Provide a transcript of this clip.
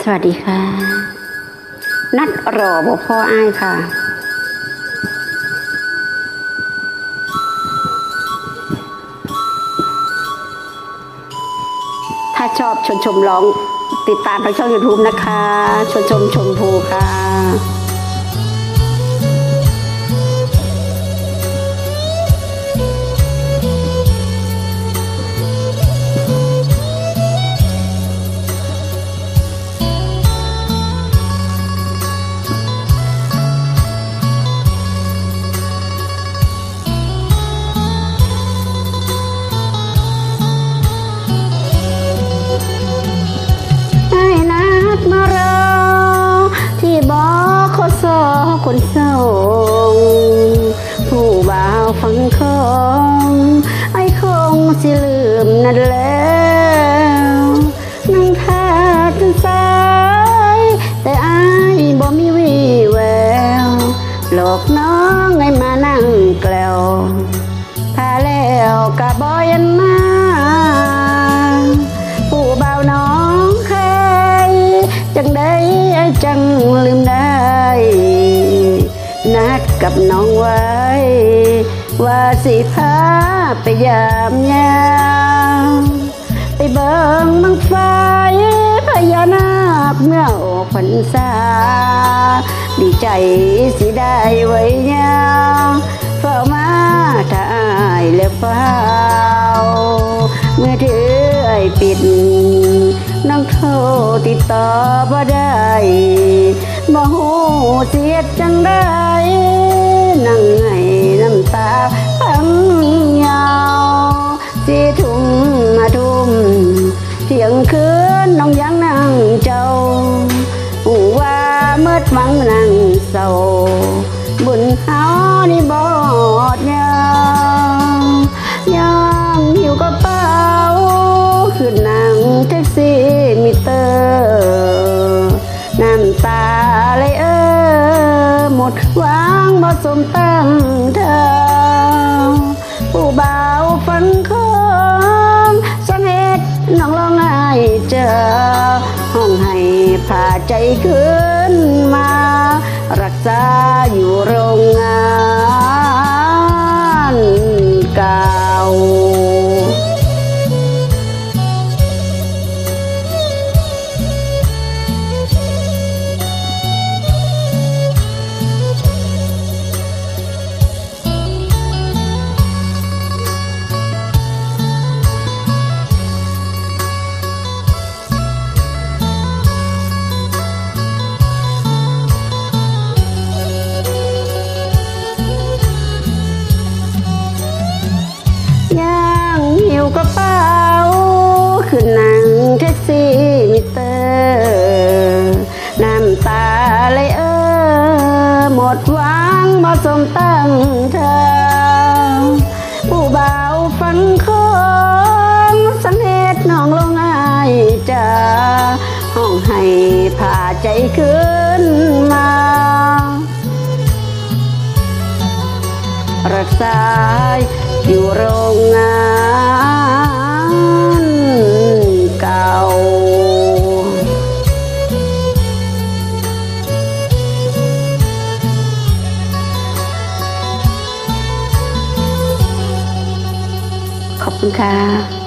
สวัสดีค่ะ นัดรอบอกพ่ออ้ายค่ะถ้าชอบชนชมร้องติดตามทางช่อง YouTube นะคะ ชนชมชมพูค่ะ ฟังไอ้คงสิลืมนั่นแล้วนั่งท่าจนสายแต่อายบ่มีวี่แววหลอกน้องให้มานั่งแกล้วถ้าแล้วกะบอยันมาผู้เบาวน้องเคยจังได้จังลืมได้นัดกับน้องไว้ ว่าสิพาไปยามยามไปเบิ่งมังไฟพญานาคเมื่อออกพรรษาดีใจสิได้ไว้ยาวเฝ้ามาถ้าอายแล้วเฝ้า เมื่อถือไอปิดน้องโทรติดต่อบ่ได้บ่ฮู้เสียจังได้ เมื่อฟังนังเศร้าบุญเฮานี่บอดยาวยังหิวกระเป๋าขึ้นนั่งแท็กซี่มิเตอร์น้ำตาเลยเออหมดหวังบ่สมตั้งเธอผู้บ่าวฟันคงสังเหตุน้องร้องไห้เจอ ห้องให้ผ่าใจขึ้นมา รักษาอยู่โรงงานเก่า กระเป๋าขึ้นนั่งแท็กซี่มิเตอร์น้ำตาเลยเออ หมดหวังบ่สมตั้งเธอ ผู้บ่าวฟันคงสังเหตุน้องลงอายจะห้องให้ผ่าใจขึ้ ขอบคุณค่ะ